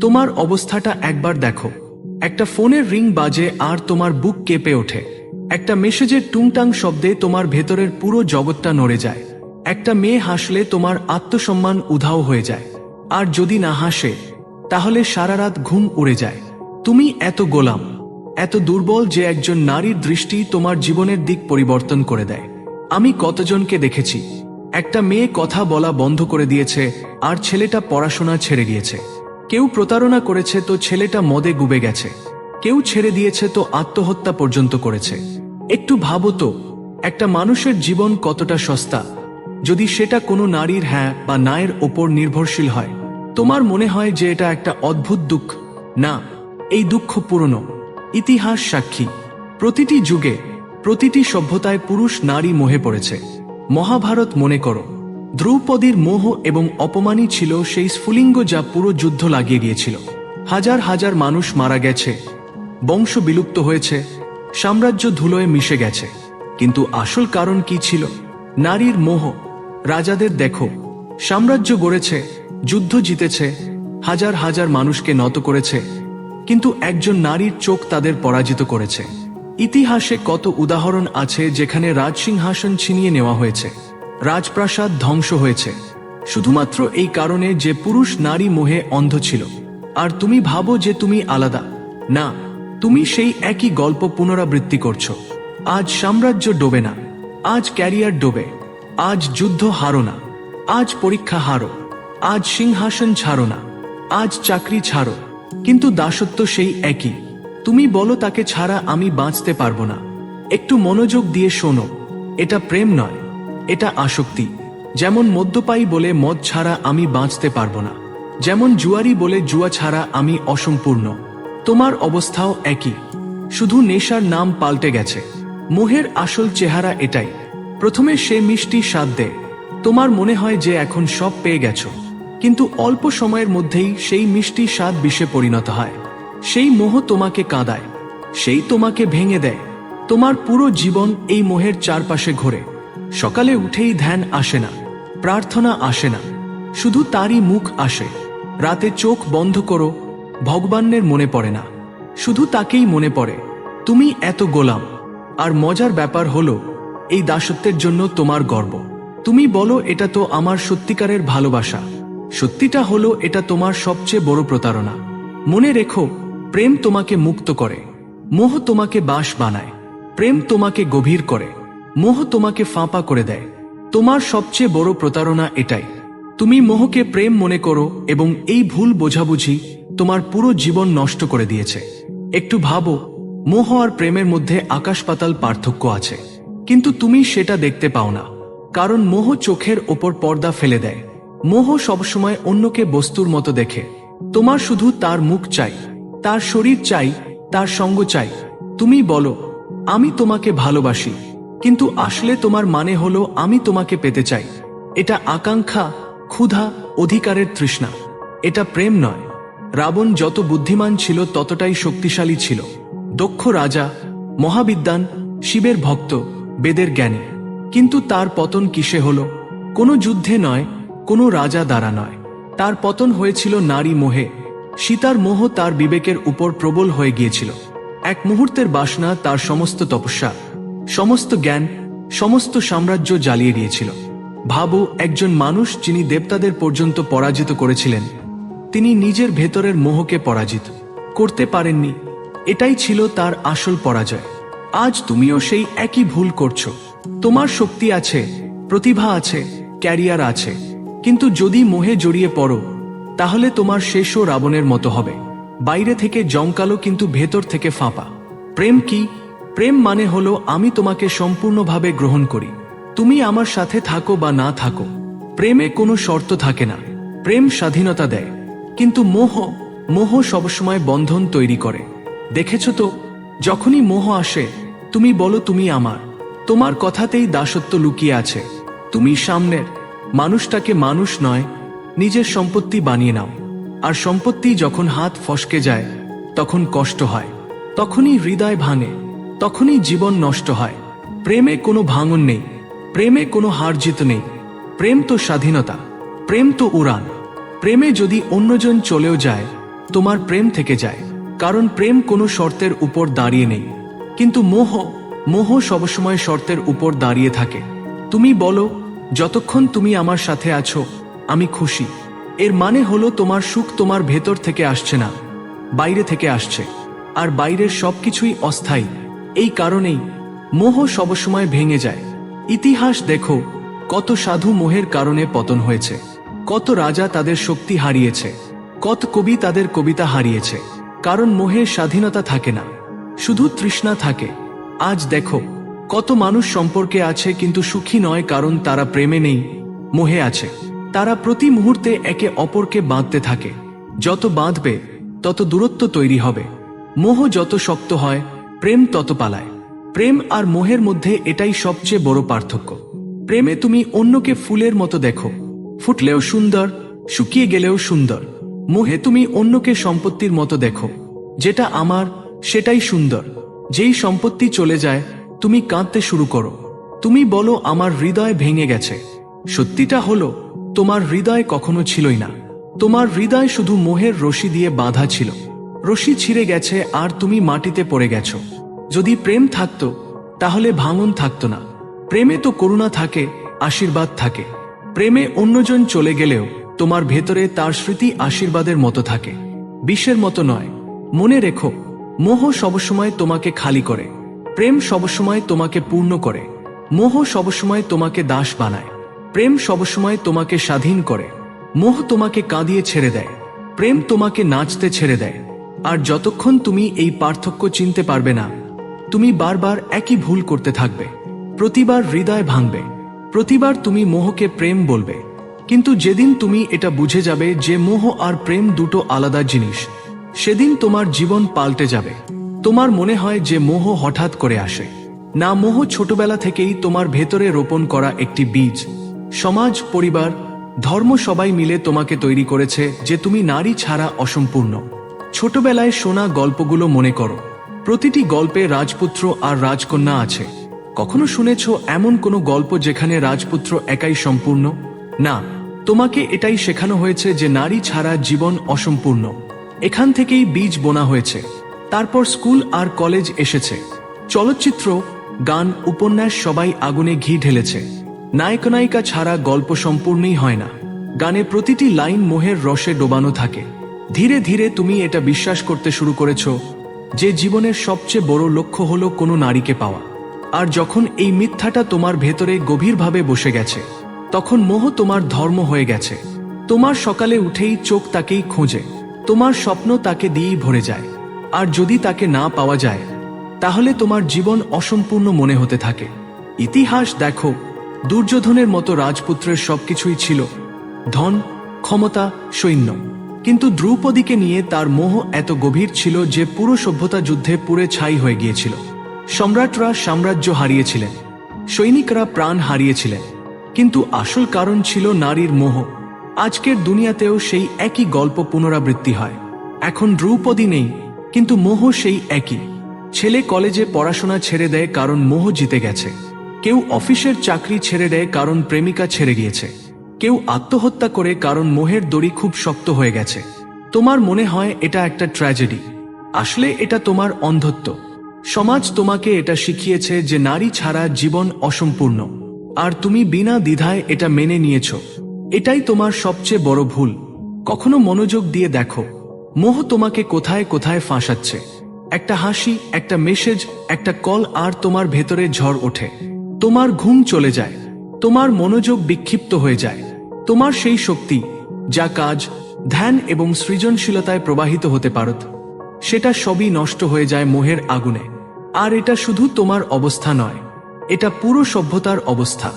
তোমার অবস্থাটা একবার দেখো। একটা ফোনের রিং বাজে আর তোমার বুক কেঁপে ওঠে। একটা মেসেজের টুংটাং শব্দে তোমার ভেতরের পুরো জগৎটা নড়ে যায়। একটা মেয়ে হাসলে তোমার আত্মসম্মান উধাও হয়ে যায়। আর যদি না হাসে, তাহলে সারা রাত ঘুম উড়ে যায়। তুমি এত গোলাম, এত দুর্বল যে একজন নারীর দৃষ্টি তোমার জীবনের দিক পরিবর্তন করে দেয়। আমি কতজনকে দেখেছি। একটা মেয়ে কথা বলা বন্ধ করে দিয়েছে, আর ছেলেটা পড়াশোনা ছেড়ে গিয়েছে। কেউ প্রতারণা করেছে তো ছেলেটা মদে গুবে গেছে। কেউ ছেড়ে দিয়েছে তো আত্মহত্যা পর্যন্ত করেছে। একটু ভাবো তো, একটা মানুষের জীবন কতটা সস্তা? যদি সেটা কোনো নারীর হ্যাঁ বা নায়ের ওপর নির্ভরশীল হয়, তোমার মনে হয় যে এটা একটা অদ্ভুত দুঃখ? না, এই দুঃখ পুরনো। ইতিহাস সাক্ষী। প্রতিটি যুগে, প্রতিটি সভ্যতায় পুরুষ নারী মোহে পড়েছে। মহাভারত মনে করো। দ্রৌপদীর মোহ এবং অপমানই ছিল সেই স্ফুলিঙ্গ যা পুরো যুদ্ধ লাগিয়ে গিয়েছিল হাজার হাজার মানুষ মারা গেছে, বংশ বিলুপ্ত হয়েছে, সাম্রাজ্য ধুলোয় মিশে গেছে। কিন্তু আসল কারণ কি ছিল? নারীর মোহ। রাজাদের দেখো, সাম্রাজ্য গড়েছে, যুদ্ধ জিতেছে, হাজার হাজার মানুষকে নত করেছে, কিন্তু একজন নারীর চোখ তাদের পরাজিত করেছে। ইতিহাসে কত উদাহরণ আছে যেখানে রাজসিংহাসন ছিনিয়ে নেওয়া হয়েছে। রাজপ্রাসাদ ধ্বংস হয়েছে। শুধুমাত্র এই কারণে যে পুরুষ নারী মোহে অন্ধ ছিল। আর তুমি ভাবো যে তুমি আলাদা। না, তুমি সেই একই গল্প পুনরাবৃত্তি করছ। আজ সাম্রাজ্য ডোবে না। আজ ক্যারিয়ার ডোবে। আজ যুদ্ধ হারো না। আজ পরীক্ষা হারো। আজ সিংহাসন ছাড়ো না। আজ চাকরি ছাড়ো। কিন্তু দাসত্ব সেই একই। তুমি বলো তাকে ছাড়া আমি বাঁচতে পারব না। একটু মনোযোগ দিয়ে শোনো। এটা প্রেম নয়। এটা আসক্তি। যেমন মদ্যপায়ী বলে মদ ছাড়া আমি বাঁচতে পারব না। যেমন জুয়ারি বলে জুয়া ছাড়া আমি অসম্পূর্ণ। তোমার অবস্থাও একই। শুধু নেশার নাম পাল্টে গেছে। মোহের আসল চেহারা এটাই। প্রথমে সে মিষ্টি স্বাদ দেয়। তোমার মনে হয় যে এখন সব পেয়ে গেছো। কিন্তু অল্প সময়ের মধ্যেই সেই মিষ্টি স্বাদ বিষে পরিণত হয়। সেই মোহ তোমাকে কাঁদায়। সেই তোমাকে ভেঙে দেয়। তোমার পুরো জীবন এই মোহের চারপাশে ঘোরে। সকালে উঠেই ধ্যান আসে না, প্রার্থনা আসে না, শুধু তারই মুখ আসে। রাতে চোখ বন্ধ করো, ভগবানের মনে পড়ে না, শুধু তাকেই মনে পড়ে, তুমি এত গোলাম। আর মজার ব্যাপার হলো, এই দাসত্বের জন্য তোমার গর্ব। তুমি বলো, এটা তো আমার সত্যিকারের ভালোবাসা। সত্যিটা হলো, এটা তোমার সবচেয়ে বড় প্রতারণা। মনে রেখো, প্রেম তোমাকে মুক্ত করে। মোহ তোমাকে বাস বানায়। প্রেম তোমাকে গভীর করে। মোহ তোমাকে ফাঁপা করে দেয়। তোমার সবচেয়ে বড় প্রতারণা এটাই। তুমি মোহকে প্রেম মনে করো এবং এই ভুল বোঝাবুঝি তোমার পুরো জীবন নষ্ট করে দিয়েছে। একটু ভাবো, মোহ আর প্রেমের মধ্যে আকাশ পাতাল পার্থক্য আছে। কিন্তু তুমি সেটা দেখতে পাও না, কারণ মোহ চোখের ওপর পর্দা ফেলে দেয়। মোহ সবসময় অন্যকে বস্তুর মতো দেখে। তোমার শুধু তার মুখ চাই, তার শরীর চাই, তার সঙ্গ চাই। তুমি বলো, আমি তোমাকে ভালোবাসি। কিন্তু আসলে তোমার মানে হলো আমি তোমাকে পেতে চাই। এটা আকাঙ্ক্ষা, ক্ষুধা, অধিকারের তৃষ্ণা। এটা প্রেম নয়। রাবণ যত বুদ্ধিমান ছিল, ততটাই শক্তিশালী ছিল। দক্ষ রাজা মহাবিদ্যান শিবের ভক্ত, বেদের জ্ঞানী। কিন্তু তার পতন কিসে হল? কোনো যুদ্ধে নয়, কোনো রাজা দ্বারা নয়। তার পতন হয়েছিল নারী মোহে। সীতার মোহ তার বিবেকের উপর প্রবল হয়ে গিয়েছিল। এক মুহূর্তের বাসনা তার সমস্ত তপস্যা। সমস্ত জ্ঞান, সমস্ত সাম্রাজ্য জ্বালিয়ে দিয়েছিল। ভাবো একজন মানুষ যিনি দেবতাদের পর্যন্ত পরাজিত করেছিলেন, তিনি নিজের ভেতরের মোহকে পরাজিত। করতে পারেননি, এটাই ছিল তার আসল পরাজয়। আজ তুমিও সেই একই ভুল করছ। তোমার শক্তি আছে, প্রতিভা আছে, ক্যারিয়ার আছে। কিন্তু যদি মোহে জড়িয়ে পড়ো, তাহলে তোমার শেষও রাবণের মতো হবে। বাইরে থেকে জমকালো কিন্তু ভেতর থেকে ফাঁপা। প্রেম কি? প্রেম মানে হলো আমি তোমাকে সম্পূর্ণভাবে গ্রহণ করি। তুমি আমার সাথে থাকো বা না থাকো। প্রেমে কোনো শর্ত থাকে না। প্রেম স্বাধীনতা দেয়। কিন্তু মোহ মোহ সবসময় বন্ধন তৈরি করে। দেখেছ তো? যখনই মোহ আসে, তুমি বলো তুমি আমার। তোমার কথাতেই দাসত্ব লুকিয়ে আছে। তুমি সামনের। মানুষটাকে মানুষ নয়, নিজের সম্পত্তি বানিয়ে নাও। আর সম্পত্তি যখন হাত ফসকে যায়, তখন কষ্ট হয়। তখনই হৃদয় ভাঙে। তখনই জীবন নষ্ট হয়। প্রেমে কোনো ভাঙন নেই। প্রেমে কোনো হার জিত নেই। প্রেম তো স্বাধীনতা। প্রেম তো উড়ান। প্রেমে যদি অন্যজন চলেও যায়, তোমার প্রেম থেকে যায়। কারণ প্রেম কোনো শর্তের উপর দাঁড়িয়ে নেই। কিন্তু মোহ মোহ সবসময় শর্তের উপর দাঁড়িয়ে থাকে। তুমি বলো, যতক্ষণ তুমি আমার সাথে আছো, আমি খুশি। এর মানে হলো তোমার সুখ তোমার ভেতর থেকে আসছে না, বাইরে থেকে আসছে। আর বাইরের সবকিছুই অস্থায়ী। এই কারণেই মোহ সবসময় ভেঙে যায়। ইতিহাস দেখো, কত সাধু মোহের কারণে পতন হয়েছে। কত রাজা তাদের শক্তি হারিয়েছে। কত কবি তাদের কবিতা হারিয়েছে। কারণ মোহের স্বাধীনতা থাকে না। শুধু তৃষ্ণা থাকে। আজ দেখো, কত মানুষ সম্পর্কে আছে কিন্তু সুখী নয় কারণ তারা প্রেমে নেই, মোহে আছে। তারা প্রতি মুহূর্তে একে অপরকে বাঁধতে থাকে। যত বাঁধবে, তত দূরত্ব তৈরি হবে। মোহ যত শক্ত হয় প্রেম তত পালায়। প্রেম আর মোহের মধ্যে এটাই সবচেয়ে বড় পার্থক্য। প্রেমে তুমি অন্যকে ফুলের মতো দেখো। ফুটলেও সুন্দর, শুকিয়ে গেলেও সুন্দর। মোহে তুমি অন্যকে সম্পত্তির মতো দেখো। যেটা আমার, সেটাই সুন্দর। যেই সম্পত্তি চলে যায়, তুমি কাঁদতে শুরু করো। তুমি বলো, আমার হৃদয় ভেঙে গেছে। সত্যিটা হলো, তোমার হৃদয় কখনো ছিলই না। তোমার হৃদয় শুধু মোহের রশি দিয়ে বাঁধা ছিল। রশি ছিঁড়ে গেছে আর তুমি মাটিতে পড়ে গেছো। যদি প্রেম থাকতো, তাহলে ভাঙন থাকতো না। প্রেমে তো করুণা থাকে, আশীর্বাদ থাকে। প্রেমে অন্যজন চলে গেলেও তোমার ভেতরে তার স্মৃতি আশীর্বাদের মতো থাকে। বিশ্বের মতো নয়। মনে রেখো, মোহ সবসময় তোমাকে খালি করে। প্রেম সবসময় তোমাকে পূর্ণ করে। মোহ সবসময় তোমাকে দাস বানায়। প্রেম সবসময় তোমাকে স্বাধীন করে। মোহ তোমাকে কাঁদিয়ে ছেড়ে দেয়। প্রেম তোমাকে নাচতে ছেড়ে দেয়। আর যতক্ষণ তুমি এই পার্থক্য চিনতে পারবে না, তুমি বারবার একই ভুল করতে থাকবে। প্রতিবার হৃদয় ভাঙবে। প্রতিবার তুমি মোহকে প্রেম বলবে। কিন্তু যেদিন তুমি এটা বুঝে যাবে যে মোহ আর প্রেম দুটো আলাদা জিনিস, সেদিন তোমার জীবন পাল্টে যাবে। তোমার মনে হয় যে মোহ হঠাৎ করে আসে। না, মোহ ছোটবেলা থেকেই তোমার ভেতরে রোপণ করা একটি বীজ। সমাজ, পরিবার, ধর্ম সবাই মিলে তোমাকে তৈরি করেছে যে তুমি নারী ছাড়া অসম্পূর্ণ। ছোটবেলায় শোনা গল্পগুলো মনে করো। প্রতিটি গল্পে রাজপুত্র আর রাজকন্যা আছে। কখনো শুনেছ এমন কোনো গল্প যেখানে রাজপুত্র একাই সম্পূর্ণ? না, তোমাকে এটাই শেখানো হয়েছে যে নারী ছাড়া জীবন অসম্পূর্ণ। এখান থেকেই বীজ বোনা হয়েছে। তারপর স্কুল আর কলেজ এসেছে। চলচ্চিত্র, গান, উপন্যাস সবাই আগুনে ঘি ঢেলেছে। নায়ক নায়িকা ছাড়া গল্প সম্পূর্ণই হয় না। গানে প্রতিটি লাইন মোহের রসে ডোবানো থাকে। ধীরে ধীরে তুমি এটা বিশ্বাস করতে শুরু করেছ যে জীবনের সবচেয়ে বড় লক্ষ্য হলো কোনো নারীকে পাওয়া। আর যখন এই মিথ্যাটা তোমার ভেতরে গভীরভাবে বসে গেছে, তখন মোহ তোমার ধর্ম হয়ে গেছে। তোমার সকালে উঠেই চোখ তাকেই খোঁজে, তোমার স্বপ্ন তাকে দিয়েই ভরে যায়। আর যদি তাকে না পাওয়া যায়, তাহলে তোমার জীবন অসম্পূর্ণ মনে হতে থাকে। ইতিহাস দেখো, দুর্যোধনের মতো রাজপুত্রের সবকিছুই ছিল, ধন, ক্ষমতা, সৈন্য। কিন্তু দ্রৌপদীকে নিয়ে তার মোহ এত গভীর ছিল যে পুরো সভ্যতা যুদ্ধে পুরে ছাই হয়ে গিয়েছিল। সম্রাটরা সাম্রাজ্য হারিয়েছিলেন, সৈনিকরা প্রাণ হারিয়েছিলেন, কিন্তু আসল কারণ ছিল নারীর মোহ। আজকের দুনিয়াতেও সেই একই গল্প পুনরাবৃত্তি হয়। এখন দ্রৌপদী নেই, কিন্তু মোহ সেই একই। ছেলে কলেজে পড়াশোনা ছেড়ে দেয় কারণ মোহ জিতে গেছে। কেউ অফিসের চাকরি ছেড়ে দেয় কারণ প্রেমিকা ছেড়ে গিয়েছে। কেউ আত্মহত্যা করে কারণ মোহের দড়ি খুব শক্ত হয়ে গেছে। তোমার মনে হয় এটা একটা ট্র্যাজেডি। আসলে এটা তোমার অন্ধত্ব। সমাজ তোমাকে এটা শিখিয়েছে যে নারী ছাড়া জীবন অসম্পূর্ণ। আর তুমি বিনা দ্বিধায় এটা মেনে নিয়েছ। এটাই তোমার সবচেয়ে বড় ভুল। কখনো মনোযোগ দিয়ে দেখো। মোহ তোমাকে কোথায় কোথায় ফাঁসাচ্ছে। একটা হাসি, একটা মেসেজ, একটা কল আর তোমার ভেতরে ঝড় ওঠে। তোমার ঘুম চলে যায়। তোমার মনোযোগ বিক্ষিপ্ত হয়ে যায়। তোমার সেই শক্তি, যা কাজ, ধ্যান এবং সৃজনশীলতায় প্রবাহিত হতে পারত। সেটা সবই নষ্ট হয়ে যায় মোহের আগুনে। আর এটা শুধু তোমার অবস্থা নয়, এটা পুরো সভ্যতার অবস্থা।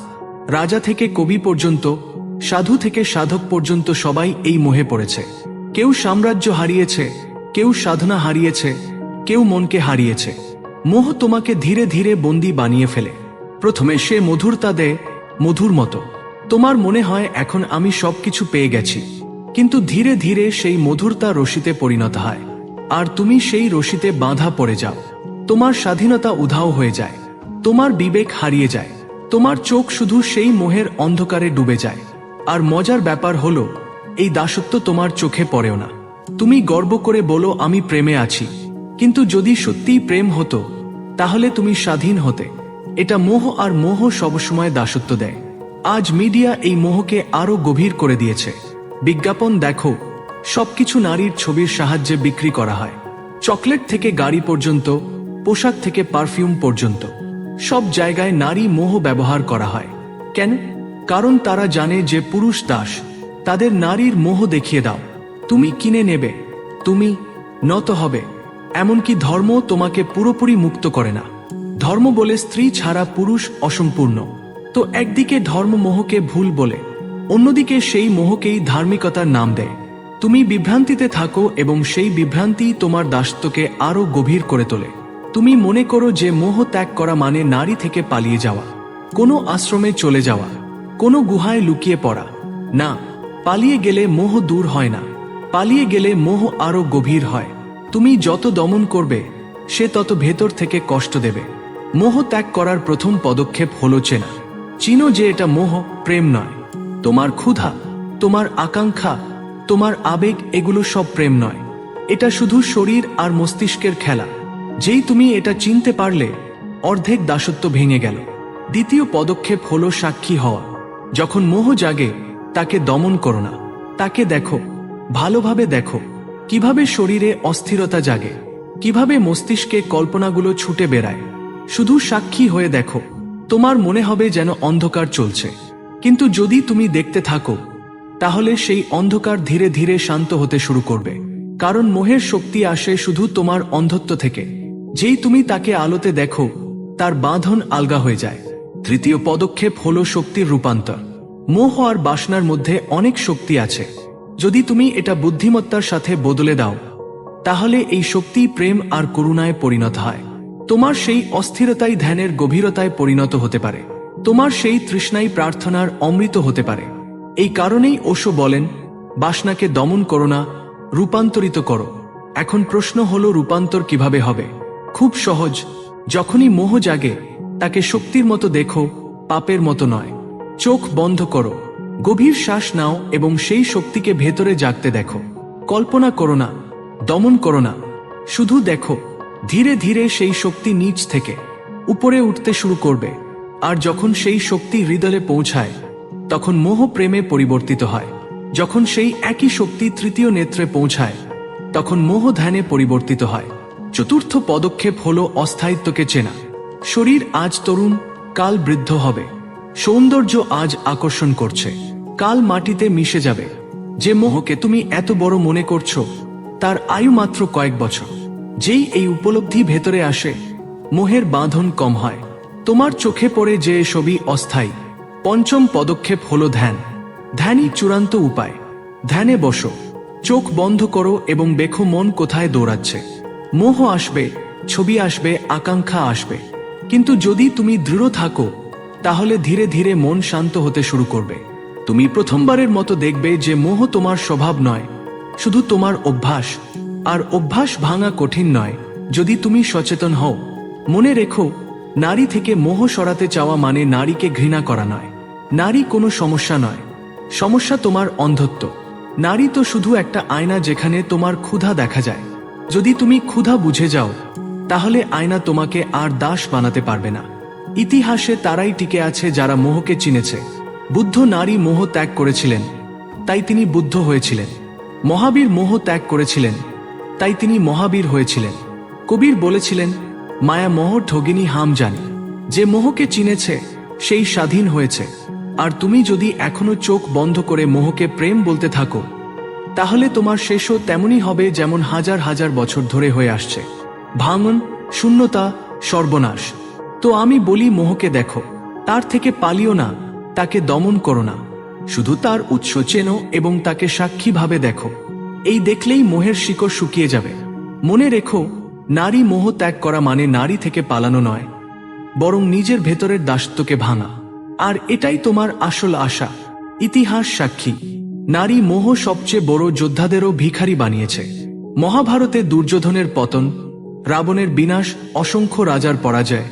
রাজা থেকে কবি পর্যন্ত, সাধু থেকে সাধক পর্যন্ত সবাই এই মোহে পড়েছে। কেউ সাম্রাজ্য হারিয়েছে, কেউ সাধনা হারিয়েছে, কেউ মনকে হারিয়েছে। মোহ তোমাকে ধীরে ধীরে বন্দি বানিয়ে ফেলে। প্রথমে সে মধুরতা দেয়, মধুর মতো। তোমার মনে হয় এখন আমি সবকিছু পেয়ে গেছি, কিন্তু ধীরে ধীরে সেই মধুরতা রশিতে পরিণত হয়। আর তুমি সেই রশিতে বাঁধা পড়ে যাও। তোমার স্বাধীনতা উধাও হয়ে যায়। তোমার বিবেক হারিয়ে যায়। তোমার চোখ শুধু সেই মোহের অন্ধকারে ডুবে যায়। আর মজার ব্যাপার হলো, এই দাসত্ব তোমার চোখে পড়েও না। তুমি গর্ব করে বলো, আমি প্রেমে আছি। কিন্তু যদি সত্যিই প্রেম হতো, তাহলে তুমি স্বাধীন হতে। এটা মোহ আর মোহ সবসময় দাসত্ব দেয়। আজ মিডিয়া এই মোহকে আরও গভীর করে দিয়েছে। বিজ্ঞাপন দেখো, সবকিছু নারীর ছবির সাহায্যে বিক্রি করা হয়। চকলেট থেকে গাড়ি পর্যন্ত, পোশাক থেকে পারফিউম পর্যন্ত। সব জায়গায় নারী মোহ ব্যবহার করা হয়। কেন? কারণ তারা জানে যে পুরুষ দাস, তাদের নারীর মোহ দেখিয়ে দাও। তুমি কিনে নেবে, তুমি নত হবে। এমনকি ধর্ম তোমাকে পুরোপুরি মুক্ত করে না। ধর্ম বলে স্ত্রী ছাড়া পুরুষ অসম্পূর্ণ। তো একদিকে ধর্ম মোহকে ভুল বলে, অন্যদিকে সেই মোহকেই ধার্মিকতার নাম দেয়। তুমি বিভ্রান্তিতে থাকো এবং সেই বিভ্রান্তি তোমার দাসত্বকে আরও গভীর করে তোলে। তুমি মনে করো যে মোহ ত্যাগ করা মানে নারী থেকে পালিয়ে যাওয়া, কোনো আশ্রমে চলে যাওয়া, কোনো গুহায় লুকিয়ে পড়া। না, পালিয়ে গেলে মোহ দূর হয় না। পালিয়ে গেলে মোহ আরও গভীর হয়। তুমি যত দমন করবে, সে তত ভেতর থেকে কষ্ট দেবে। মোহ ত্যাগ করার প্রথম পদক্ষেপ হলো চেনা। চিনো যে এটা মোহ, প্রেম নয়। তোমার ক্ষুধা, তোমার আকাঙ্ক্ষা, তোমার আবেগ, এগুলো সব প্রেম নয়। এটা শুধু শরীর আর মস্তিষ্কের খেলা। যেই তুমি এটা চিনতে পারলে, অর্ধেক দাসত্ব ভেঙে গেল। দ্বিতীয় পদক্ষেপ হলো সাক্ষী হওয়া। যখন মোহ জাগে, তাকে দমন করো না। তাকে দেখো, ভালোভাবে দেখো। কীভাবে শরীরে অস্থিরতা জাগে? কীভাবে মস্তিষ্কে কল্পনাগুলো ছুটে বেড়ায়? শুধু সাক্ষী হয়ে দেখো। তোমার মনে হবে যেন অন্ধকার চলছে। কিন্তু যদি তুমি দেখতে থাকো, তাহলে সেই অন্ধকার ধীরে ধীরে শান্ত হতে শুরু করবে। কারণ মোহের শক্তি আসে শুধু তোমার অন্ধত্ব থেকে। যেই তুমি তাকে আলোতে দেখো, তার বাঁধন আলগা হয়ে যায়। তৃতীয় পদক্ষেপ হল শক্তির রূপান্তর। মোহ আর বাসনার মধ্যে অনেক শক্তি আছে। যদি তুমি এটা বুদ্ধিমত্তার সাথে বদলে দাও, তাহলে এই শক্তি প্রেম আর করুণায় পরিণত হয়। তোমার সেই অস্থিরতাই ধ্যানের গভীরতায় পরিণত হতে পারে। তোমার সেই তৃষ্ণাই প্রার্থনার অমৃত হতে পারে। এই কারণেই ওশো বলেন, বাসনাকে দমন করো না, রূপান্তরিত করো। এখন প্রশ্ন হলো, রূপান্তর কীভাবে হবে? খুব সহজ। যখনই মোহ জাগে, তাকে শক্তির মতো দেখো, পাপের মতো নয়। চোখ বন্ধ করো। গভীর শ্বাস নাও এবং সেই শক্তিকে ভেতরে জাগতে দেখো। কল্পনা করো না, দমন করো না। শুধু দেখো। ধীরে ধীরে সেই শক্তি নিচ থেকে উপরে উঠতে শুরু করবে। আর যখন সেই শক্তি হৃদয়ে পৌঁছায়, তখন মোহ প্রেমে পরিবর্তিত হয়। যখন সেই একই শক্তি তৃতীয় নেত্রে পৌঁছায়, তখন মোহ ধ্যানে পরিবর্তিত হয়। চতুর্থ পদক্ষেপ হল অস্থায়িত্বকে চেনা। শরীর আজ তরুণ, কাল বৃদ্ধ হবে। সৌন্দর্য আজ আকর্ষণ করছে। কাল মাটিতে মিশে যাবে। যে মোহকে তুমি এত বড় মনে করছ, তার আয়ু মাত্র কয়েক বছর। যেই এই উপলব্ধি ভেতরে আসে, মোহের বাঁধন কম হয়। তোমার চোখে পড়ে যে ছবি অস্থায়ী, পঞ্চম পদক্ষেপ হলো ধ্যান। ধ্যানই চূড়ান্ত উপায়। ধ্যানে বসো, চোখ বন্ধ করো এবং দেখো মন কোথায় দৌড়াচ্ছে। মোহ আসবে, ছবি আসবে, আকাঙ্ক্ষা আসবে। কিন্তু যদি তুমি দৃঢ় থাকো, তাহলে ধীরে ধীরে মন শান্ত হতে শুরু করবে। তুমি প্রথমবারের মতো দেখবে যে মোহ তোমার স্বভাব নয়, শুধু তোমার অভ্যাস আর অভ্যাস ভাঙা কঠিন নয়। যদি তুমি সচেতন হও, মনে রেখো, নারী থেকে মোহ সরাতে চাওয়া মানে নারীকে ঘৃণা করা নয়। নারী কোনো সমস্যা নয়। সমস্যা তোমার অন্ধত্ব। নারী তো শুধু একটা আয়না যেখানে তোমার ক্ষুধা দেখা যায়। যদি তুমি ক্ষুধা বুঝে যাও, তাহলে আয়না তোমাকে আর দাস বানাতে পারবে না। ইতিহাসে তারাই টিকে আছে যারা মোহকে চিনেছে। বুদ্ধ নারী মোহ ত্যাগ করেছিলেন, তাই তিনি বুদ্ধ হয়েছিলেন। মহাবীর মোহ ত্যাগ করেছিলেন তাই তিনি মহাবীর হয়েছিলেন। কবির বলেছিলেন, মায়া মোহ ঠগিনী হাম জানি যে মোহকে চিনেছে, সেই স্বাধীন হয়েছে। আর তুমি যদি এখনও চোখ বন্ধ করে মোহকে প্রেম বলতে থাকো, তাহলে তোমার শেষও তেমনই হবে যেমন হাজার হাজার বছর ধরে হয়ে আসছে। ভাঙন, শূন্যতা, সর্বনাশ। তো আমি বলি, মোহকে দেখো, তার থেকে পালিও না, তাকে দমন করো না। শুধু তার উৎস চেনো এবং তাকে সাক্ষীভাবে দেখো। এই দেখলেই মোহের শিকড় শুকিয়ে যাবে। মনে রেখো, নারী মোহ ত্যাগ করা মানে নারী থেকে পালানো নয়, বরং নিজের ভেতরের দাসত্বকে ভাঙা। আর এটাই তোমার আসল আশা, ইতিহাস সাক্ষী। নারী মোহ সবচেয়ে বড় যোদ্ধাদেরও ভিখারি বানিয়েছে। মহাভারতে দুর্যোধনের পতন, রাবণের বিনাশ, অসংখ্য রাজার পরাজয়,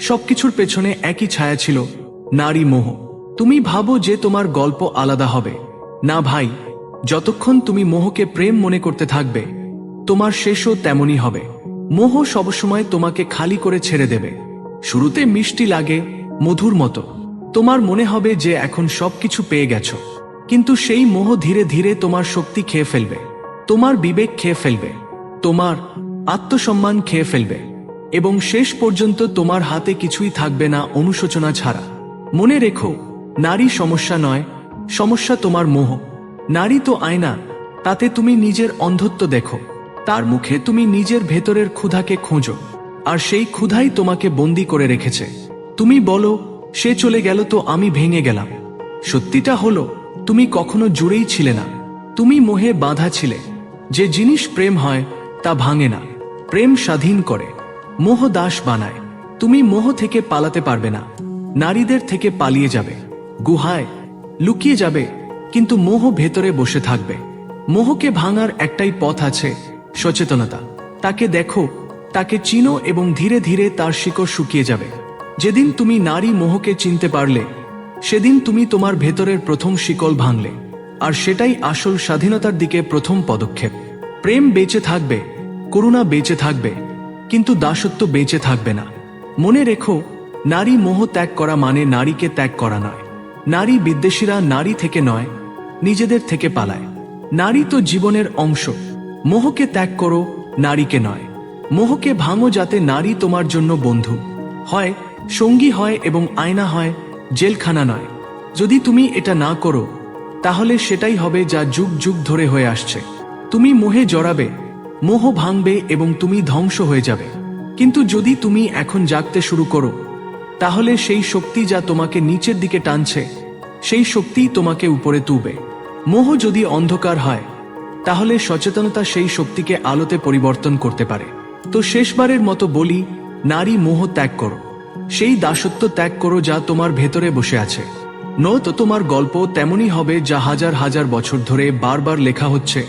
সবকিছুর পেছনে একই ছায়া ছিল, নারী মোহ। তুমি ভাবো যে তোমার গল্প আলাদা হবে। না ভাই যতক্ষণ তুমি মোহকে প্রেম মনে করতে থাকবে, তোমার শেষও তেমনই হবে। মোহ সবসময় তোমাকে খালি করে ছেড়ে দেবে। শুরুতে মিষ্টি লাগে, মধুর মতো। তোমার মনে হবে যে এখন সবকিছু পেয়ে গেছো। কিন্তু সেই মোহ ধীরে ধীরে তোমার শক্তি খেয়ে ফেলবে। তোমার বিবেক খেয়ে ফেলবে। তোমার আত্মসম্মান খেয়ে ফেলবে। এবং শেষ পর্যন্ত তোমার হাতে কিছুই থাকবে না অনুশোচনা ছাড়া। মনে রেখো, নারী সমস্যা নয়, সমস্যা তোমার মোহ। নারী তো আয়না, তাতে তুমি নিজের অন্ধত্ব দেখো। তার মুখে তুমি নিজের ভেতরের ক্ষুধাকে খোঁজো, আর সেই ক্ষুধাই তোমাকে বন্দি করে রেখেছে। তুমি বলো, সে চলে গেল তো আমি ভেঙে গেলাম। সত্যিটা হলো, তুমি কখনো জুড়েই ছিলে না। তুমি মোহে বাঁধা ছিলে। যে জিনিস প্রেম হয়, তা ভাঙে না। প্রেম স্বাধীন করে। মোহ দাস বানায়। তুমি মোহ থেকে পালাতে পারবে না। নারীদের থেকে পালিয়ে যাবে। গুহায় লুকিয়ে যাবে। কিন্তু মোহ ভেতরে বসে থাকবে। মোহকে ভাঙার একটাই পথ আছে সচেতনতা। তাকে দেখো, তাকে চিনো এবং ধীরে ধীরে তার শিকড় শুকিয়ে যাবে। যেদিন তুমি নারী মোহকে চিনতে পারলে, সেদিন তুমি তোমার ভেতরের প্রথম শিকল ভাঙলে। আর সেটাই আসল স্বাধীনতার দিকে প্রথম পদক্ষেপ। প্রেম বেঁচে থাকবে, করুণা বেঁচে থাকবে, কিন্তু দাসত্ব বেঁচে থাকবে না। মনে রেখো, নারী মোহ ত্যাগ করা মানে নারীকে ত্যাগ করা নয়। নারী বিদ্বেষীরা নারী থেকে নয় নিজেদের থেকে পালায়। নারী তো জীবনের অংশ। মোহকে ত্যাগ করো, নারীকে নয়। মোহকে ভাঙো যাতে নারী তোমার জন্য বন্ধু। হয়, সঙ্গী হয় এবং আয়না হয়, জেলখানা নয়। যদি তুমি এটা না করো, তাহলে সেটাই হবে যা যুগ যুগ ধরে হয়ে আসছে। তুমি মোহে জড়াবে, মোহ ভাঙবে এবং তুমি ধ্বংস হয়ে যাবে। কিন্তু যদি তুমি এখন জাগতে শুরু করো, তাহলে সেই শক্তি যা তোমাকে নিচের দিকে টানছে, সেই শক্তিই তোমাকে উপরে তুলবে। মোহ যদি অন্ধকার হয়, তাহলে সচেতনতা সেই শক্তিকে আলোতে পরিবর্তন করতে পারে। তো শেষবারের মতো বলি, নারী মোহ ত্যাগ করো। সেই দাসত্ব ত্যাগ করো যা তোমার ভেতরে বসে আছে। নয়তো তোমার গল্প তেমনই হবে যা হাজার হাজার বছর ধরে বারবার লেখা হচ্ছে।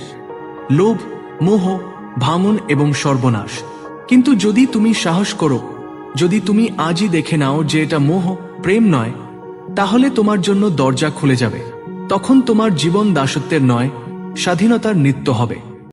লোভ, মোহ ভাঙন এবং সর্বনাশ। কিন্তু যদি তুমি সাহস করো, যদি তুমি আজই দেখে নাও যে এটা মোহ, প্রেম নয়, তাহলে তোমার জন্য দরজা খুলে যাবে। তখন তোমার জীবন দাসত্বের নয় স্বাধীনতার নৃত্য হবে।